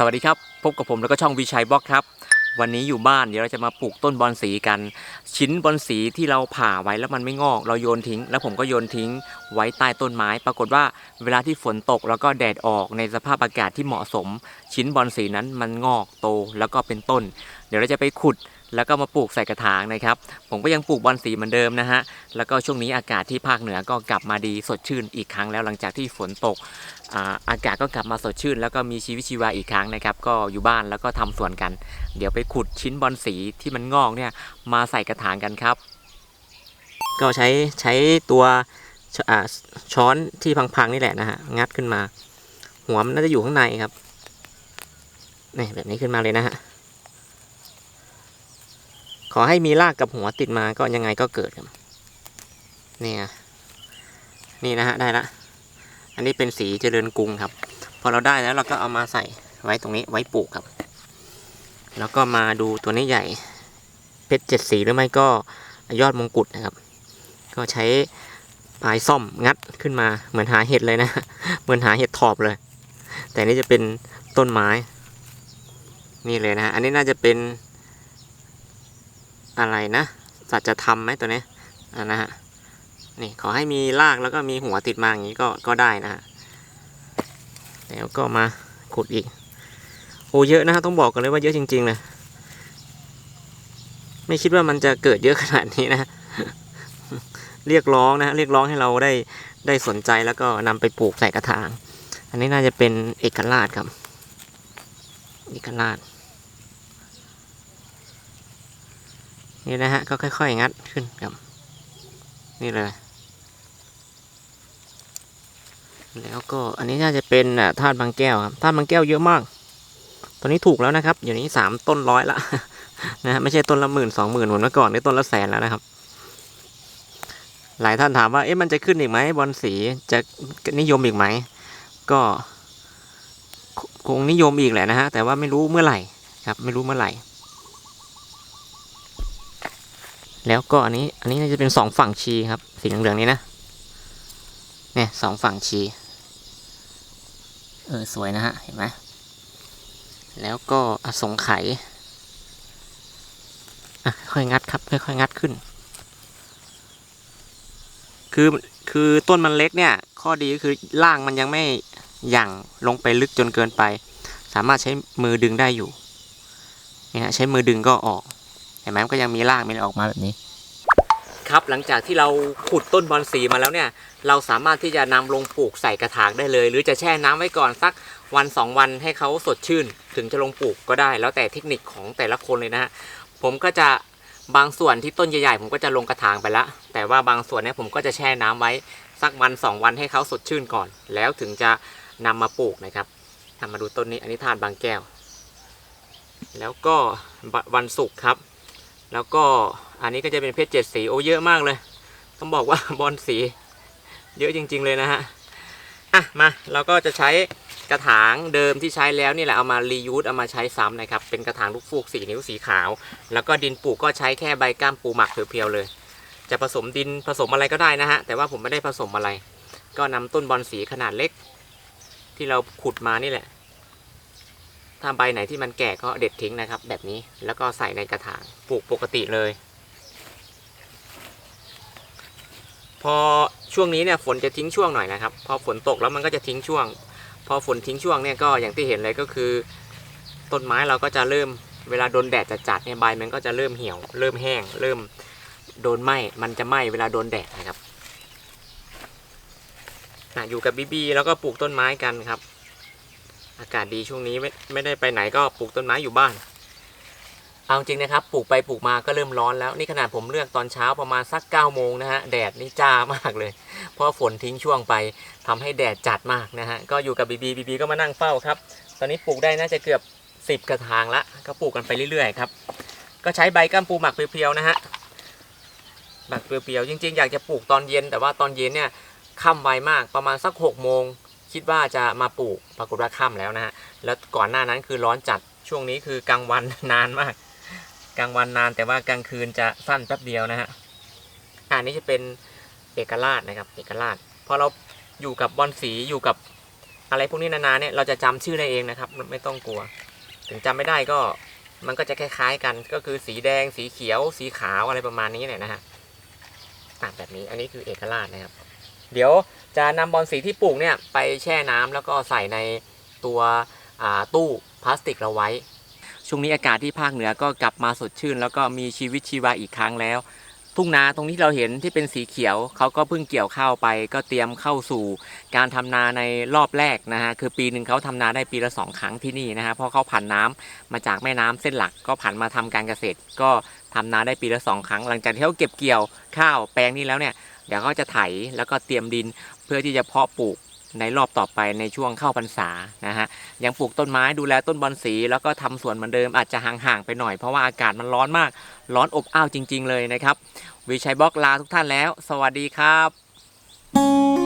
สวัสดีครับ พบกับผมแล้วก็ช่องวิชัยบล็อกครับ วันนี้อยู่บ้านเดี๋ยวเราจะมาปลูกต้นบอนสีกัน ชิ้นบอนสีที่เราผ่าไว้แล้วมันไม่งอก เราโยนทิ้ง แล้วผมก็โยนทิ้งไว้ใต้ต้นไม้ ปรากฏว่าเวลาที่ฝนตกแล้วก็แดดออกในสภาพอากาศที่เหมาะสม ชิ้นบอนสีนั้นมันงอกโตแล้วก็เป็นต้น เดี๋ยวเราจะไปขุด แล้วก็มาปลูกใส่กระถางนะครับ ผมก็ยังปลูกบอนสีเหมือนเดิมนะฮะ แล้วก็ช่วงนี้อากาศที่ภาคเหนือก็กลับมาดีสดชื่นอีกครั้งแล้วหลังจากที่ฝนตกอากาศก็กลับมาสดชื่น แล้วก็มีชีวิตชีวาอีกครั้งนะครับ ก็อยู่บ้านแล้วก็ทำสวนกัน เดี๋ยวไปขุดชิ้นบอลสีที่มันงอกเนี่ยมาใส่กระถางกันครับ ก็ใช้ใช้ตัวชช้อนที่พังๆนี่แหละนะฮะงัดขึ้นมา หัวมันน่าจะอยู่ข้างในครับนี่แบบนี้ขึ้นมาเลยนะฮะ ขอให้มีรากกับหัวติดมาก็ยังไงก็เกิดครับนี่ไงนี่นะฮะได้ละ อันนี้เป็นสีเจริญกรุงครับ พอเราได้แล้วเราก็เอามาใส่ไว้ตรงนี้ไว้ปลูกครับ แล้วก็มาดูตัวนี้ใหญ่ เพชรเจ็ดสีหรือไม่ก็ยอดมงกุฎนะครับ ก็ใช้ปลายซ่อมงัดขึ้นมาเหมือนหาเห็ดเลยนะ เหมือนหาเห็ดถอบเลย แต่นี่จะเป็นต้นไม้ นี่เลยนะฮะอันนี้น่าจะเป็น อะไรนะสัจธรรมไหมตัวนี้อ่านะฮะนี่ขอให้มีรากแล้วก็มีหัวติดมาอย่างนี้ก็ก็ได้นะฮะแล้วก็มาขุดอีกโอ้เยอะนะฮะต้องบอกกันเลยว่าเยอะจริงๆเลยไม่คิดว่ามันจะเกิดเยอะขนาดนี้นะเรียกร้องนะเรียกร้องให้เราได้ได้สนใจแล้วก็นำไปปลูกใส่กระถาง อันนี้น่าจะเป็นเอกราชครับ เอกราช นี่นะฮะ ก็ค่อยๆ งัดขึ้นครับ นี่เลย แล้วก็อันนี้น่าจะเป็นธาตุบางแก้วครับธาตุบางแก้วเยอะมาก ตอนนี้ถูกแล้วนะครับ อยู่นี้สามต้นร้อยละนะฮะไม่ใช่ต้นละหมื่นสองหมื่นเหมือนเมื่อก่อนนี่ต้นละแสนแล้วนะครับ หลายท่านถามว่า เอ๊ะ มันจะขึ้นอีกไหมบอลสีจะนิยมอีกไหม ก็คคงนิยมอีกแหละนะฮะ แต่ว่าไม่รู้เมื่อไหร่ครับ ไม่รู้เมื่อไหร่ แล้วก็อันนี้ อันนี้น่าจะเป็นสองฝั่งชีครับ สีเหลืองๆนี้นะ เนี่ยสองฝั่งชี เออสวยนะฮะ เห็นไหม แล้วก็อสงไขยอะค่อยงัดครับ ค่อยๆงัดขึ้น คือคือต้นมันเล็กเนี่ย ข้อดีก็คือล่างมันยังไม่หยั่งลงไปลึกจนเกินไป สามารถใช้มือดึงได้อยู่เนี่ยฮะใช้มือดึงก็ออก ห็นไหมมันก็ยังมีรากมีอะไรออกมาแบบนี้ ครับหลังจากที่เราขุดต้นบอนสีมาแล้วเนี่ย เราสามารถที่จะนำลงปลูกใส่กระถางได้เลย หรือจะแช่น้ำไว้ก่อนสักวันสองวันให้เขาสดชื่น ถึงจะลงปลูกก็ได้ แล้วแต่เทคนิคของแต่ละคนเลยนะฮะผมก็จะบางส่วนที่ต้นใหญ่ๆผมก็จะลงกระถางไปละแต่ว่าบางส่วนเนี่ยผมก็จะแช่น้ำไว้สักวันสองวันให้เขาสดชื่นก่อน แล้วถึงจะนำมาปลูกนะครับนำมาดูต้นนี้อันนี้ทานบางแก้ว แล้วก็วันศุกร์ครับ แล้วก็อันนี้ก็จะเป็นเพชรเจ็ดสีโอ้เยอะมากเลย ต้องบอกว่าบอลสีเยอะจริง ๆ เลยนะฮะอะมาเราก็จะใช้กระถางเดิมที่ใช้แล้วนี่แหละเอามารียูสเอามาใช้ซ้ำนะครับ เป็นกระถางลูกฟูกสีนิ้วสีขาว แล้วก็ดินปลูกก็ใช้แค่ใบก้ามปูหมักเพียวๆเลย จะผสมดินผสมอะไรก็ได้นะฮะแต่ว่าผมไม่ได้ผสมอะไร ก็นำต้นบอลสีขนาดเล็ก ที่เราขุดมานี่แหละ ถ้าใบไหนที่มันแก่ก็เด็ดทิ้งนะครับ แบบนี้แล้วก็ใส่ในกระถางปลูกปกติเลย พอช่วงนี้เนี่ยฝนจะทิ้งช่วงหน่อยนะครับ พอฝนตกแล้วมันก็จะทิ้งช่วง พอฝนทิ้งช่วงเนี่ยก็อย่างที่เห็นเลยก็คือ ต้นไม้เราก็จะเริ่มเวลาโดนแดดจัดๆเนี่ยใบมันก็จะเริ่มเหี่ยว เริ่มแห้ง เริ่มโดนไหม้มันจะไหม้เวลาโดนแดดนะครับอะอยู่กับบีบีแล้วก็ปลูกต้นไม้กันครับ อากาศดีช่วงนี้ไม่ไม่ได้ไปไหนก็ปลูกต้นไม้อยู่บ้าน เอาจริงนะครับ ปลูกไปปลูกมาก็เริ่มร้อนแล้ว นี่ขนาดผมเลือกตอนเช้าประมาณสัก9ก้าโมงนะฮะ แดดนี่จ้ามากเลย เพราะฝนทิ้งช่วงไปทำให้แดดจัดมากนะฮะ ก็อยู่กับบีบีบีบีก็มานั่งเฝ้าครับ ตอนนี้ปลูกได้น่าจะเกือบ 10 กระถางละ ก็ปลูกกันไปเรื่อยๆครับ ก็ใช้ใบก้ามปูหมักเพียวๆนะฮะ หมักเพียวๆ จริง ๆ อยากจะปลูกตอนเย็น แต่ว่าตอนเย็นเนี่ยค่ำไวมาก ประมาณสัก6โมง คิดว่าจะมาปลูกปรากฏว่าค่ำแล้วนะฮะแล้วก่อนหน้านั้นคือร้อนจัดช่วงนี้คือกลางวันนานมาก กลางวันนานแต่ว่ากลางคืนจะสั้นแป๊บเดียวนะฮะอันนี้จะเป็นเอกราชนะครับ เอกราชพอเราอยู่กับบอลสีอยู่กับอะไรพวกนี้นานาเนี่ยเราจะจำชื่อได้เองนะครับ ไม่ต้องกลัว ถึงจำไม่ได้ก็มันก็จะคล้ายๆกันก็คือสีแดง สีเขียว สีขาวอะไรประมาณนี้เนี่ยนะฮะอะแบบนี้อันนี้คือเอกราชนะครับ เดี๋ยวจะนำบอลสีที่ปลูกเนี่ยไปแช่น้ำแล้วก็ใส่ในตัวตู้พลาสติกเราไว้ ช่วงนี้อากาศที่ภาคเหนือก็กลับมาสดชื่น แล้วก็มีชีวิตชีวาอีกครั้งแล้ว ทุ่งนาตรงที่เราเห็นที่เป็นสีเขียวเขาก็เพิ่งเกี่ยวข้าวไป ก็เตรียมเข้าสู่การทำนาในรอบแรกนะฮะคือปีหนึ่งเขาทำนาได้ปีละสองครั้งที่นี่นะฮะเพราะเขาผ่านน้ำมาจากแม่น้ำเส้นหลักก็ผ่านมาทำการเกษตร ก็ทำนาได้ปีละสองครั้ง หลังจากที่เขาเก็บเกี่ยวข้าวแปลงนี้แล้วเนี่ย เดี๋ยวเขาจะไถแล้วก็เตรียมดินเพื่อที่จะเพาะปลูกในรอบต่อไปในช่วงเข้าพรรษานะฮะยังปลูกต้นไม้ดูแลต้นบอนสี แล้วก็ทำสวนเหมือนเดิมอาจจะห่างๆไปหน่อยเพราะว่าอากาศมันร้อนมาก ร้อนอบอ้าวจริง ๆ เลยนะครับวิชัยบล็อกลาทุกท่านแล้ว สวัสดีครับ